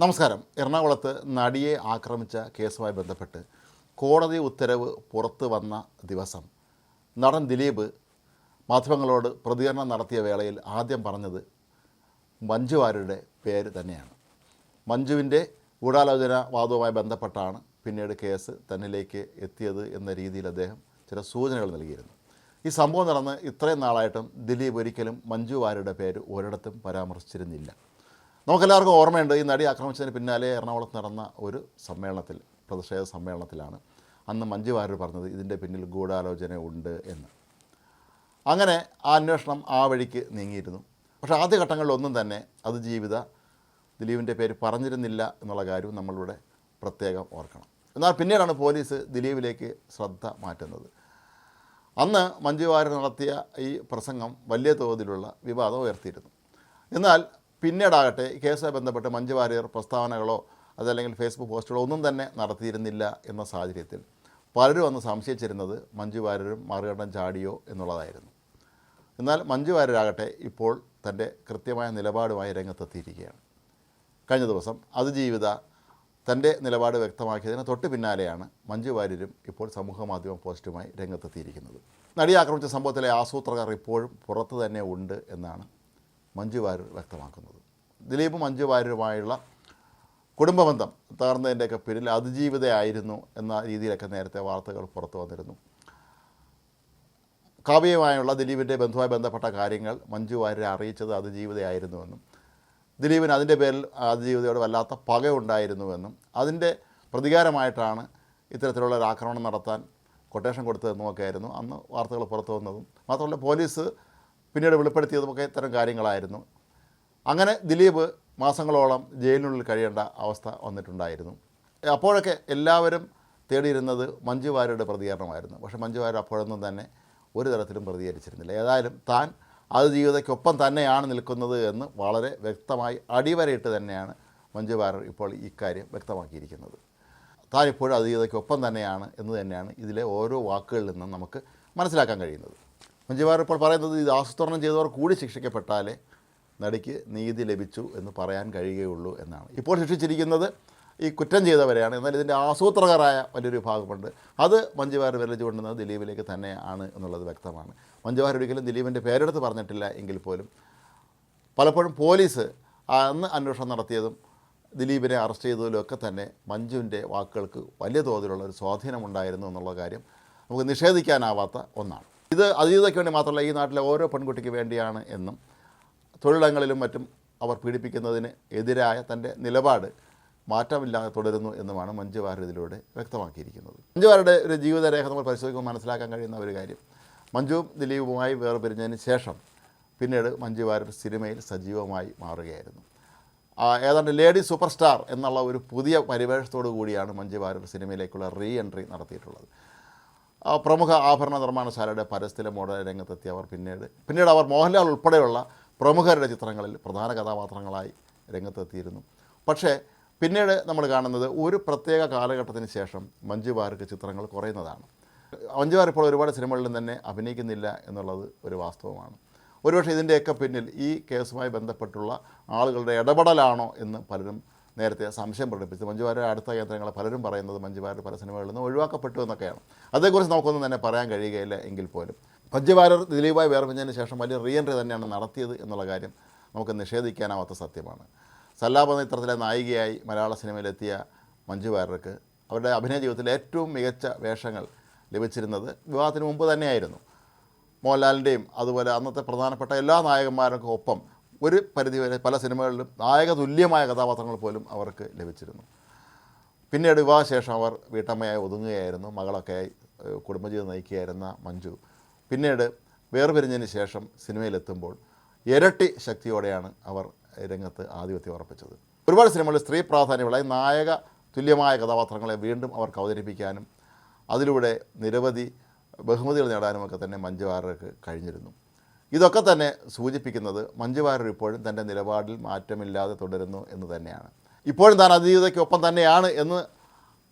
നമസ്കാരം. എറണാകുളത്ത് നടിയെ ആക്രമിച്ച കേസുമായി ബന്ധപ്പെട്ട് കോടതി ഉത്തരവ് പുറത്തു വന്ന ദിവസം നടൻ ദിലീപ് മാധ്യമങ്ങളോട് പ്രതികരണം നടത്തിയ വേളയിൽ ആദ്യം പറഞ്ഞത് മഞ്ജുവാരുടെ പേര് തന്നെയാണ്. മഞ്ജുവിന്റെ ഗൂഢാലോചന വാദവുമായി ബന്ധപ്പെട്ടാണ് പിന്നീട് കേസ് തന്നിലേക്ക് എത്തിയത് എന്ന രീതിയിൽ അദ്ദേഹം ചില സൂചനകൾ നൽകിയിരുന്നു. ഈ സംഭവം നടന്ന് ഇത്രയും നാളായിട്ടും ദിലീപ് ഒരിക്കലും മഞ്ജു വാര്യരുടെ പേര് ഒരിടത്തും പരാമർശിച്ചിരുന്നില്ല. നമുക്കെല്ലാവർക്കും ഓർമ്മയുണ്ട് ഈ നടി ആക്രമിച്ചതിന് പിന്നാലെ എറണാകുളത്ത് നടന്ന ഒരു സമ്മേളനത്തിൽ പ്രതിഷേധ സമ്മേളനത്തിലാണ്. അന്ന് മഞ്ജു വാര്യർ പറഞ്ഞത് ഇതിന്റെ പിന്നിൽ ഗൂഢാലോചന ഉണ്ട് എന്ന്. അങ്ങനെ ആ അന്വേഷണം ആ വഴിക്ക് നീങ്ങിയിരുന്നു. പക്ഷേ ആദ്യഘട്ടങ്ങളിലൊന്നും തന്നെ അത് ജീവിത ദിലീപിന്റെ പേര് പറഞ്ഞിരുന്നില്ല എന്നുള്ള കാര്യവും നമ്മളിവിടെ പ്രത്യേകം ഓർക്കണം. എന്നാൽ പിന്നീടാണ് പോലീസ് ദിലീപിലേക്ക് ശ്രദ്ധ മാറ്റുന്നത്. അന്ന് മഞ്ജു വാര്യർ നടത്തിയ ഈ പ്രസംഗം വലിയ തോതിലുള്ള വിവാദം ഉയർത്തിയിരുന്നു. എന്നാൽ പിന്നീടാകട്ടെ കേസുമായി ബന്ധപ്പെട്ട് മഞ്ജു വാര്യർ പ്രസ്താവനകളോ അതല്ലെങ്കിൽ ഫേസ്ബുക്ക് പോസ്റ്റുകളോ ഒന്നും തന്നെ നടത്തിയിരുന്നില്ല എന്ന സാഹചര്യത്തിൽ പലരും അന്ന് സംശയിച്ചിരുന്നത് മഞ്ജു വാര്യരും ചാടിയോ എന്നുള്ളതായിരുന്നു. എന്നാൽ മഞ്ജു വാര്യരാകട്ടെ ഇപ്പോൾ തന്റെ കൃത്യമായ നിലപാടുമായി രംഗത്തെത്തിയിരിക്കുകയാണ്. കഴിഞ്ഞ ദിവസം അതിജീവിത തന്റെ നിലപാട് വ്യക്തമാക്കിയതിന് തൊട്ട് പിന്നാലെയാണ് മഞ്ജു വാര്യരും ഇപ്പോൾ സമൂഹ മാധ്യമ പോസ്റ്റുമായി രംഗത്തെത്തിയിരിക്കുന്നത്. നടിയെ ആക്രമിച്ച സംഭവത്തിലെ ആസൂത്രകർ ഇപ്പോഴും പുറത്തു തന്നെ ഉണ്ട് എന്നാണ് മഞ്ജു വാര്യർ വ്യക്തമാക്കുന്നത്. ദിലീപ് മഞ്ജു വാര്യരുമായുള്ള കുടുംബബന്ധം തകർന്നതിന്റെയൊക്കെ പേരിൽ അതിജീവിതയായിരുന്നു എന്ന രീതിയിലൊക്കെ നേരത്തെ വാർത്തകൾ പുറത്തു വന്നിരുന്നു. കാവ്യയുമായുള്ള ദിലീപിന്റെ ബന്ധുവുമായി ബന്ധപ്പെട്ട കാര്യങ്ങൾ മഞ്ജു വാര്യരെ അറിയിച്ചത് അതിജീവിതയായിരുന്നുവെന്നും ദിലീപിന് അതിന്റെ പേരിൽ അതിജീവിതയോട് വല്ലാത്ത പകയുണ്ടായിരുന്നുവെന്നും അതിന്റെ പ്രതികാരമായിട്ടാണ് ഇത്തരത്തിലുള്ള ഒരു ആക്രമണം നടത്താൻ കൊട്ടേഷൻ കൊടുത്തതെന്നുമൊക്കെ ആയിരുന്നു അന്ന് വാർത്തകൾ പുറത്തു വന്നതും. മാത്രമല്ല പോലീസ് പിന്നീട് വെളിപ്പെടുത്തിയതുമൊക്കെ ഇത്തരം കാര്യങ്ങളായിരുന്നു. അങ്ങനെ ദിലീപ് മാസങ്ങളോളം ജയിലിനുള്ളിൽ കഴിയേണ്ട അവസ്ഥ വന്നിട്ടുണ്ടായിരുന്നു. അപ്പോഴൊക്കെ എല്ലാവരും തേടിയിരുന്നത് മഞ്ജു വാര്യയുടെ പ്രതികരണമായിരുന്നു. പക്ഷേ മഞ്ജു അപ്പോഴൊന്നും തന്നെ ഒരു തരത്തിലും പ്രതികരിച്ചിരുന്നില്ല. ഏതായാലും താൻ അത് ജീവിതയ്ക്കൊപ്പം തന്നെയാണ് നിൽക്കുന്നത് എന്ന് വളരെ വ്യക്തമായി അടിവരയിട്ട് തന്നെയാണ് മഞ്ജു വാര്യർ ഇപ്പോൾ ഇക്കാര്യം വ്യക്തമാക്കിയിരിക്കുന്നത്. താൻ ഇപ്പോഴും അത് ജീവിതയ്ക്കൊപ്പം തന്നെയാണ് എന്ന് തന്നെയാണ് ഇതിലെ ഓരോ വാക്കുകളിൽ നിന്നും നമുക്ക് മനസ്സിലാക്കാൻ കഴിയുന്നത്. മഞ്ജു വാര്യർ ഇപ്പോൾ പറയുന്നത് ഇത് ആസൂത്രണം ചെയ്തവർ കൂടി ശിക്ഷിക്കപ്പെട്ടാലേ നടിക്ക് നീതി ലഭിച്ചു എന്ന് പറയാൻ കഴിയുകയുള്ളൂ എന്നാണ്. ഇപ്പോൾ ശിക്ഷിച്ചിരിക്കുന്നത് ഈ കുറ്റം ചെയ്തവരെയാണ്. എന്നാൽ ഇതിന്റെ ആസൂത്രകരായ വലിയൊരു വിഭാഗമുണ്ട്. അത് മഞ്ജു വാര്യർ വിരലിച്ച് കൊണ്ടുവന്നത് ദിലീപിലേക്ക് തന്നെയാണ് എന്നുള്ളത് വ്യക്തമാണ്. മഞ്ജു വാര്യർ ഒരിക്കലും ദിലീപിന്റെ പേരെടുത്ത് പറഞ്ഞിട്ടില്ല എങ്കിൽ പോലും പലപ്പോഴും പോലീസ് അന്ന് അന്വേഷണം നടത്തിയതും ദിലീപിനെ അറസ്റ്റ് ചെയ്തതിലും ഒക്കെ തന്നെ മഞ്ജുവിന്റെ വാക്കുകൾക്ക് വലിയ തോതിലുള്ള ഒരു സ്വാധീനമുണ്ടായിരുന്നു എന്നുള്ള കാര്യം നമുക്ക് നിഷേധിക്കാനാവാത്ത ഒന്നാണ്. ഇത് അതീതയ്ക്ക് വേണ്ടി മാത്രമല്ല ഈ നാട്ടിലെ ഓരോ പെൺകുട്ടിക്ക് വേണ്ടിയാണ് എന്നും തൊഴിലിടങ്ങളിലും മറ്റും അവർ പീഡിപ്പിക്കുന്നതിന് എതിരായ തന്റെ നിലപാട് മാറ്റമില്ലാതെ തുടരുന്നു എന്നുമാണ് മഞ്ജു വാര്യർ ഇതിലൂടെ വ്യക്തമാക്കിയിരിക്കുന്നത്. മഞ്ജു വാര്യരുടെ ഒരു ജീവിതരേഖ നമ്മൾ പരിശോധിക്കുമ്പോൾ മനസ്സിലാക്കാൻ കഴിയുന്ന ഒരു കാര്യം. മഞ്ജുവും ദിലീപുമായി വേർപിരിഞ്ഞതിന് ശേഷം പിന്നീട് മഞ്ജു വാര്യർ സിനിമയിൽ സജീവമായി മാറുകയായിരുന്നു. ഏതാണ്ട് ലേഡി സൂപ്പർ സ്റ്റാർ എന്നുള്ള ഒരു പുതിയ പരിവേഷത്തോടു കൂടിയാണ് മഞ്ജു വാര്യർ സിനിമയിലേക്കുള്ള റീ എൻട്രി നടത്തിയിട്ടുള്ളത് പ്രമുഖ ആഭരണ നിർമ്മാണശാലയുടെ പരസ്യത്തിലെ മോഡൽ രംഗത്തെത്തിയ അവർ പിന്നീട് പിന്നീട് അവർ മോഹൻലാൽ ഉൾപ്പെടെയുള്ള പ്രമുഖരുടെ ചിത്രങ്ങളിൽ പ്രധാന കഥാപാത്രങ്ങളായി രംഗത്തെത്തിയിരുന്നു. പക്ഷേ പിന്നീട് നമ്മൾ കാണുന്നത് ഒരു പ്രത്യേക കാലഘട്ടത്തിന് ശേഷം മഞ്ജു വാര്യർക്ക് ചിത്രങ്ങൾ കുറയുന്നതാണ്. മഞ്ജു വാര്യർ ഇപ്പോൾ ഒരുപാട് സിനിമകളിലും തന്നെ അഭിനയിക്കുന്നില്ല എന്നുള്ളത് ഒരു വാസ്തവമാണ്. ഒരുപക്ഷെ ഇതിന്റെയൊക്കെ പിന്നിൽ ഈ കേസുമായി ബന്ധപ്പെട്ടുള്ള ആളുകളുടെ ഇടപെടലാണോ എന്ന് പലരും നേരത്തെ സംശയം പ്രകടിപ്പിച്ചു. മഞ്ജു വാര്യർ അടുത്ത കേന്ദ്രങ്ങളെ പലരും പറയുന്നത് മഞ്ജു വാര്യർ പല സിനിമകളിൽ നിന്ന് ഒഴിവാക്കപ്പെട്ടു എന്നൊക്കെയാണ്. അതേക്കുറിച്ച് നമുക്കൊന്നും തന്നെ പറയാൻ കഴിയുകയില്ല എങ്കിൽ പോലും. മഞ്ജു വാര്യർ ദിലീപായി വേർപിഞ്ഞതിന് ശേഷം വലിയ റീ എൻട്രി തന്നെയാണ് നടത്തിയത് എന്നുള്ള കാര്യം നമുക്ക് നിഷേധിക്കാനാവാത്ത സത്യമാണ്. സല്ലാപ ചിത്രത്തിലെ നായികയായി മലയാള സിനിമയിലെത്തിയ മഞ്ജുവാരർക്ക് അവരുടെ അഭിനയ ജീവിതത്തിലെ ഏറ്റവും മികച്ച വേഷങ്ങൾ ലഭിച്ചിരുന്നത് വിവാഹത്തിന് മുമ്പ് തന്നെയായിരുന്നു. മോഹൻലാലിന്റെയും അതുപോലെ അന്നത്തെ പ്രധാനപ്പെട്ട എല്ലാ നായകന്മാർക്കും ഒപ്പം ഒരു പരിധിവരെ പല സിനിമകളിലും നായക തുല്യമായ കഥാപാത്രങ്ങൾ പോലും അവർക്ക് ലഭിച്ചിരുന്നു. പിന്നീട് വിവാഹശേഷം അവർ വീട്ടമ്മയായി ഒതുങ്ങുകയായിരുന്നു. മകളൊക്കെയായി കുടുംബജീവിതം നയിക്കുകയായിരുന്ന മഞ്ജു. പിന്നീട് വേർപിരിഞ്ഞതിന് ശേഷം സിനിമയിലെത്തുമ്പോൾ ഇരട്ടി ശക്തിയോടെയാണ് അവർ രംഗത്ത് ആധിപത്യം ഉറപ്പിച്ചത്. ഒരുപാട് സിനിമകളിൽ സ്ത്രീ പ്രാധാന്യമുള്ള നായക തുല്യമായ കഥാപാത്രങ്ങളെ വീണ്ടും അവർക്ക് അവതരിപ്പിക്കാനും അതിലൂടെ നിരവധി ബഹുമതികൾ നേടാനുമൊക്കെ തന്നെ മഞ്ജു വാര്യർക്ക് കഴിഞ്ഞിരുന്നു. ഇതൊക്കെ തന്നെ സൂചിപ്പിക്കുന്നത് മഞ്ജു വാര്യർ ഇപ്പോഴും തന്റെ നിലപാടിൽ മാറ്റമില്ലാതെ തുടരുന്നു എന്ന് തന്നെയാണ്. ഇപ്പോഴും താൻ അതിജീവിതയ്ക്കൊപ്പം തന്നെയാണ് എന്ന്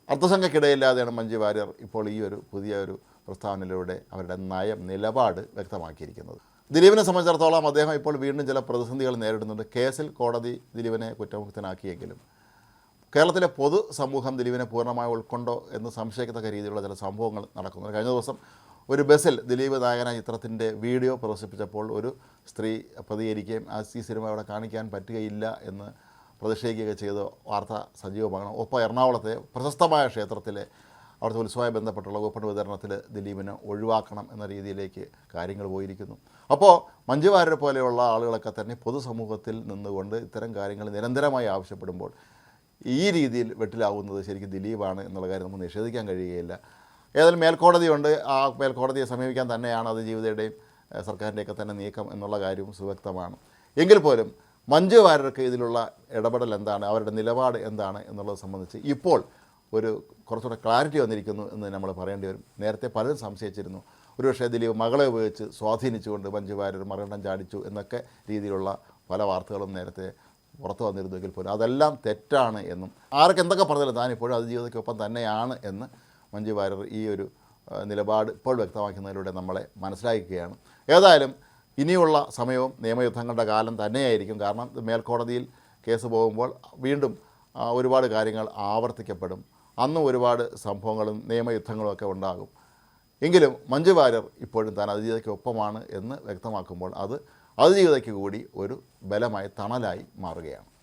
അർത്ഥസംഖ്യക്കിടയില്ലാതെയാണ് മഞ്ജു വാര്യർ ഇപ്പോൾ ഈ ഒരു പുതിയ ഒരു പ്രസ്താവനയിലൂടെ അവരുടെ നയം നിലപാട് വ്യക്തമാക്കിയിരിക്കുന്നത്. ദിലീപിനെ സംബന്ധിച്ചിടത്തോളം അദ്ദേഹം ഇപ്പോൾ വീണ്ടും ചില പ്രതിസന്ധികൾ നേരിടുന്നുണ്ട്. കേസിൽ കോടതി ദിലീപിനെ കുറ്റമുക്തനാക്കിയെങ്കിലും കേരളത്തിലെ പൊതു സമൂഹം ദിലീപിനെ പൂർണമായി ഉൾക്കൊണ്ടോ എന്ന് സംശയിക്കത്തക്ക രീതിയിലുള്ള ചില സംഭവങ്ങൾ നടക്കുന്നു കഴിഞ്ഞ ദിവസം ഒരു ബസ്സിൽ ദിലീപ് നായകന ചിത്രത്തിന്റെ വീഡിയോ പ്രദർശിപ്പിച്ചപ്പോൾ ഒരു സ്ത്രീ പ്രതികരിക്കുകയും ആ ഈ സിനിമ അവിടെ കാണിക്കാൻ പറ്റുകയില്ല എന്ന് പ്രതിഷേധിക്കുകയൊക്കെ ചെയ്ത് വാർത്ത സജീവമാകണം ഒപ്പം എറണാകുളത്തെ പ്രശസ്തമായ ക്ഷേത്രത്തിലെ അവിടുത്തെ ഉത്സവമായി ബന്ധപ്പെട്ടുള്ള കൂപ്പൺ വിതരണത്തിൽ ദിലീപിനെ ഒഴിവാക്കണം എന്ന രീതിയിലേക്ക് കാര്യങ്ങൾ പോയിരിക്കുന്നു. അപ്പോൾ മഞ്ജു പോലെയുള്ള ആളുകളൊക്കെ തന്നെ പൊതുസമൂഹത്തിൽ നിന്നുകൊണ്ട് ഇത്തരം കാര്യങ്ങൾ നിരന്തരമായി ആവശ്യപ്പെടുമ്പോൾ ഈ രീതിയിൽ വെട്ടിലാവുന്നത് ശരിക്കും ദിലീപാണ് എന്നുള്ള കാര്യം നമുക്ക് നിഷേധിക്കാൻ കഴിയുകയില്ല. ഏതായാലും മേൽക്കോടതിയുണ്ട്. ആ മേൽക്കോടതിയെ സമീപിക്കാൻ തന്നെയാണ് അത് ജീവിതയുടെയും സർക്കാരിന്റെയൊക്കെ തന്നെ നീക്കം എന്നുള്ള കാര്യവും സുവ്യക്തമാണ്. എങ്കിൽ പോലും മഞ്ജു വാര്യർക്ക് ഇതിലുള്ള ഇടപെടൽ എന്താണ്? അവരുടെ നിലപാട് എന്താണ് എന്നുള്ളത് സംബന്ധിച്ച് ഇപ്പോൾ ഒരു കുറച്ചുകൂടെ ക്ലാരിറ്റി വന്നിരിക്കുന്നു എന്ന് നമ്മൾ പറയേണ്ടി വരും. നേരത്തെ പലരും സംശയിച്ചിരുന്നു. ഒരുപക്ഷെ ദിലീപ് മകളെ ഉപയോഗിച്ച് സ്വാധീനിച്ചുകൊണ്ട് മഞ്ജു വാര്യർ മരണം ചാടിച്ചു എന്നൊക്കെ രീതിയിലുള്ള പല വാർത്തകളും നേരത്തെ പുറത്തു വന്നിരുന്നുവെങ്കിൽ പോലും അതെല്ലാം തെറ്റാണ് എന്നും ആർക്ക് എന്തൊക്കെ പറഞ്ഞാലും താൻ ഇപ്പോഴും അതിജീവിതയ്ക്കൊപ്പം തന്നെയാണ് എന്ന് മഞ്ജു വാര്യർ ഈ ഒരു നിലപാട് ഇപ്പോൾ വ്യക്തമാക്കുന്നതിലൂടെ നമ്മളെ മനസ്സിലാക്കുകയാണ്. ഏതായാലും ഇനിയുള്ള സമയവും നിയമയുദ്ധങ്ങളുടെ കാലം തന്നെയായിരിക്കും. കാരണം മേൽക്കോടതിയിൽ കേസ് പോകുമ്പോൾ വീണ്ടും ഒരുപാട് കാര്യങ്ങൾ ആവർത്തിക്കപ്പെടും. അന്നും ഒരുപാട് സംഭവങ്ങളും നിയമയുദ്ധങ്ങളും ഒക്കെ ഉണ്ടാകും. എങ്കിലും മഞ്ജു വാര്യർ ഇപ്പോഴും താൻ അതിജീവിതയ്ക്ക് ഒപ്പമാണ് എന്ന് വ്യക്തമാക്കുമ്പോൾ അത് അതിജീവിതയ്ക്ക് കൂടി ഒരു ബലമായി തണലായി മാറുകയാണ്.